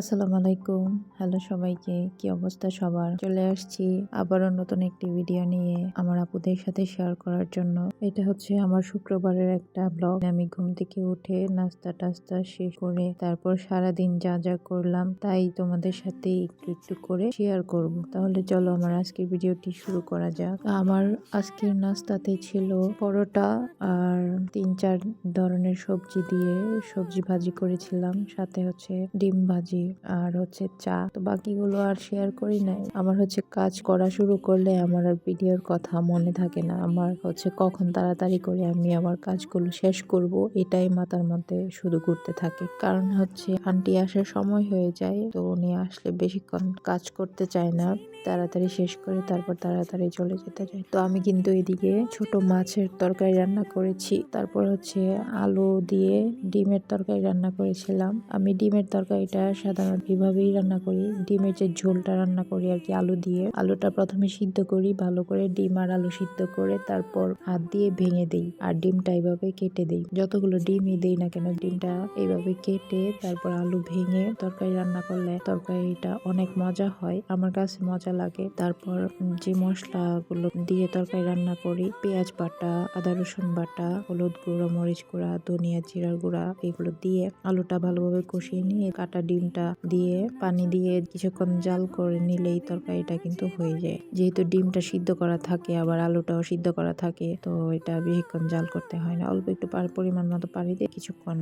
আসসালামু আলাইকুম। হ্যালো সবাইকে, কি অবস্থা সবার? চলে আসছি আবারও নতুন একটি ভিডিও নিয়ে আমার আপুদের সাথে শেয়ার করার জন্য। এটা হচ্ছে আমার শুক্রবারের একটা ব্লগ আমি ঘুম থেকে উঠে নাস্তা টাস্তা শেষ করে তারপর সারা দিন যা যা করলাম তাই তোমাদের সাথে একটু একটু করে শেয়ার করব। তাহলে চলো আমার আজকের ভিডিওটি শুরু করা যাক। আমার আজকের নাস্তাতে ছিল পরোটা আর তিন চার ধরনের সবজি দিয়ে সবজি ভাজি করেছিলাম। সাথে হচ্ছে ডিম ভাজি। আর হচ্ছে চা। তো বাকিগুলো আর শেয়ার করি নাই। আমার হচ্ছে কাজ করা শুরু করলে আমার আর ভিডিওর কথা মনে থাকে না। আমার হচ্ছে কখন তাড়াতাড়ি করে আমি আমার কাজগুলো শেষ করব, এটাই মাথার মধ্যে শুধু ঘুরতে থাকে। কারণ হচ্ছে আন্টি আসার সময় হয়ে যায়, তো উনি আসলে বেশিক্ষণ কাজ করতে চায় না। তাড়াতাড়ি শেষ করে তারপর তাড়াতাড়ি চলে যেতে চাই তো আমি কিন্তু এদিকে ছোট মাছের তরকারি রান্না করেছি। তারপর হচ্ছে আলু দিয়ে ডিমের তরকারি রান্না করেছিলাম। আমি ডিমের তরকারিটা সাধারণত এভাবেই রান্না করি। ডিমের যে ঝোলটা রান্না করি আর কি, আলু দিয়ে। আলুটা প্রথমে সিদ্ধ করি, ভালো করে ডিম আর আলু সিদ্ধ করে তারপর হাত দিয়ে ভেঙে দেই আর ডিমটা এইভাবে কেটে দেই। যতগুলো ডিমই দেই না কেন, ডিমটা এইভাবে কেটে তারপর আলু ভেঙে তরকারি রান্না করলে তরকারিটা অনেক মজা হয়, আমার কাছে মজা লাগে। তারপর যে মশলাগুলো দিয়ে তরকারি রান্না করি, পেঁয়াজ বাটা, আদা রসুন বাটা, হলুদ গুঁড়ো, মরিচ গুঁড়া, ধনিয়া জিরার গুঁড়া, এগুলো দিয়ে আলুটা ভালোভাবে কষিয়ে নিয়ে কাটা ডিমটা দিয়ে পানি দিয়ে কিছুক্ষণ জাল করে নিলেই তরকারিটা কিন্তু হয়ে যায়। যেহেতু ডিমটা সিদ্ধ করা থাকে, আবার আলুটাও সিদ্ধ করা থাকে, তো এটা বেশিক্ষণ জাল করতে হয় না। অল্প একটু পার পরিমাণ মতো পানি দিয়ে কিছুক্ষণ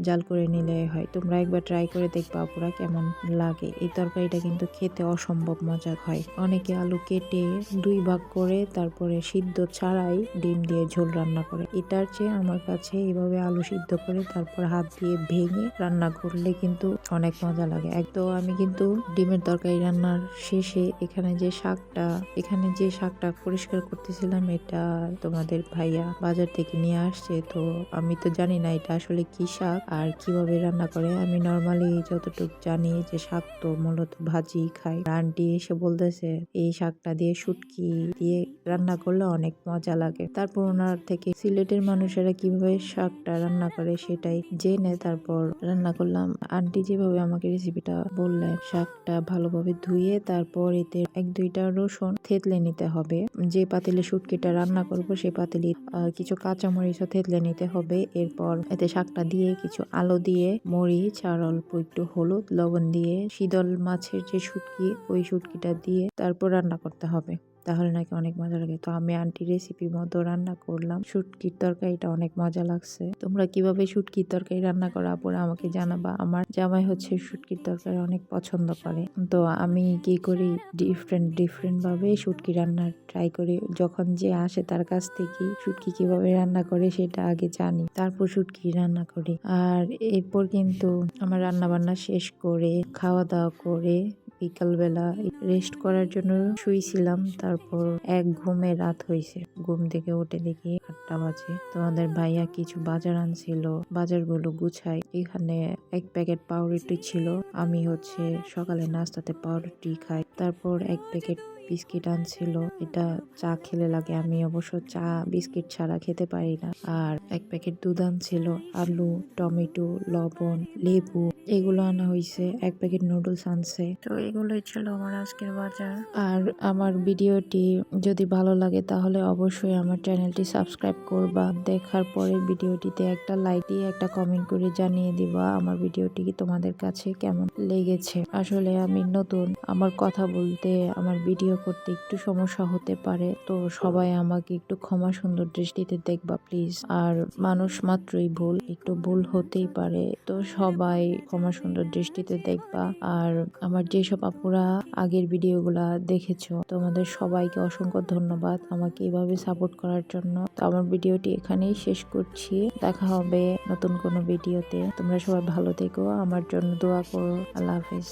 জাল করে নিলে হয়। তোমরা একবার ট্রাই করে দেখবা পুরা কেমন লাগে। এই তরকারিটা কিন্তু খেতে অসম্ভব মজা হয়। অনেকে আলু কেটে দুই ভাগ করে তারপরে সিদ্ধ ছাড়াই ডিম দিয়ে ঝোল রান্না করে। এটার চেয়ে আমার কাছে এইভাবে আলু সিদ্ধ করে তারপর হাত দিয়ে ভেঙে রান্না করলে কিন্তু অনেক মজা লাগে। এক তো আমি কিন্তু ডিমের তরকারি রান্নার শেষে এখানে যে শাকটা, এখানে যে শাকটা পরিষ্কার করতেছিলাম, এটা তোমাদের ভাইয়া বাজার থেকে নিয়ে আসছে। তো আমি তো জানি না এটা আসলে কি শাক আর কীভাবে রান্না করে। আমি নর্মালি যতটুকু জানি যে শাক তো মূলত ভাজি খাই। আন্টি এসে বলতেছে, এই শাকটা দিয়ে শুটকি দিয়ে রান্না করলে অনেক মজা লাগে। তারপর ওনার থেকে সিলেটের মানুষেরা কীভাবে শাকটা রান্না করে সেটাই জেনে তারপর রান্না করলাম। আন্টি যেভাবে আমাকে রেসিপিটা বললেন। শাকটা ভালোভাবে ধুয়ে তারপর এতে এক দুইটা রসুন থেতলে নিতে হবে। যে পাতিলে শুটকিটা রান্না করব সেই পাতিলে কিছু কাঁচামরিচও থেতলে নিতে হবে। এরপর এতে শাকটা দিয়ে কিছু আলো দিয়ে, মরিচ আর অল্প একটু হলুদ লবণ দিয়ে, শীতল মাছের যে শুটকি, ওই শুটকিটা দিয়ে তারপর রান্না করতে হবে। তাহলে নাকি অনেক মজা লাগে। তো আমি আন্টি রেসিপি মতো রান্না করলাম। শুটকির তরকারিটা অনেক মজা লাগছে। তোমরা কীভাবে শুটকির তরকারি রান্না করো আপুরা আমাকে জানাবা। আমার জামাই হচ্ছে শুটকির তরকারি অনেক পছন্দ করে। তো আমি কি করি? ডিফারেন্ট ডিফারেন্ট ভাবে শুটকি রান্না ট্রাই করি। যখন যে আসে তার কাছ থেকে শুটকি কীভাবে রান্না করে সেটা আগে জানি। তারপর শুটকি রান্না করি। আর এরপর কিন্তু আমার রান্না বান্না শেষ করে খাওয়া দাওয়া করে বিকালবেলা রেস্ট করার জন্য শুয়েছিলাম তারপর এক ঘুমে রাত হয়েছে ঘুম থেকে উঠে দেখি আটটা বাজে। তোমাদের ভাইয়া কিছু বাজার আনছিল, বাজারগুলো গুছাই এখানে এক প্যাকেট পাউরুটি ছিল, আমি হচ্ছে সকালে নাস্তাতে পাউরুটি খাই। তারপর এক প্যাকেট বিস্কিট আনছিল। এটা চা খেলে লাগে। আমি অবশ্য চা, বিস্কিট ছাড়া খেতে পারি না। আর এক প্যাকেট দুধ আনছিল। আলু, টমেটো, লবণ, লেবু, এগুলো আনা হয়েছে এক প্যাকেট নুডলস আনছে। তো এগুলোই ছিল আমার আজকের বাজার। আর আমার ভিডিওটি যদি ভালো লাগে, তাহলে অবশ্যই আমার চ্যানেলটি সাবস্ক্রাইব করবা। দেখার পরে ভিডিওটিতে একটা লাইক দিয়ে একটা কমেন্ট করে জানিয়ে দিবা, আমার ভিডিওটি তোমাদের কাছে কেমন লেগেছে। আসলে আমি নতুন। আমার কথা বলতে, আমার ভিডিও করতে একটু সমস্যা হতে পারে, তো সবাই আমাকে একটু ক্ষমা সুন্দর দৃষ্টিতে দেখবা প্লিজ আর মানুষ মাত্রই ভুল, একটু ভুল হতেই পারে, তো সবাই ক্ষমা সুন্দর দৃষ্টিতে দেখবা। আর আমার যেসব আপুরা আগের ভিডিওগুলা দেখেছ, তোমাদের সবাইকে অসংখ্য ধন্যবাদ আমাকে এভাবে সাপোর্ট করার জন্য। তো আমার ভিডিওটি এখানেই শেষ করছি, দেখা হবে নতুন কোনো ভিডিওতে। তোমরা সবাই ভালো থেকো, আমার জন্য দোয়া করো, আল্লাহ হাফিজ।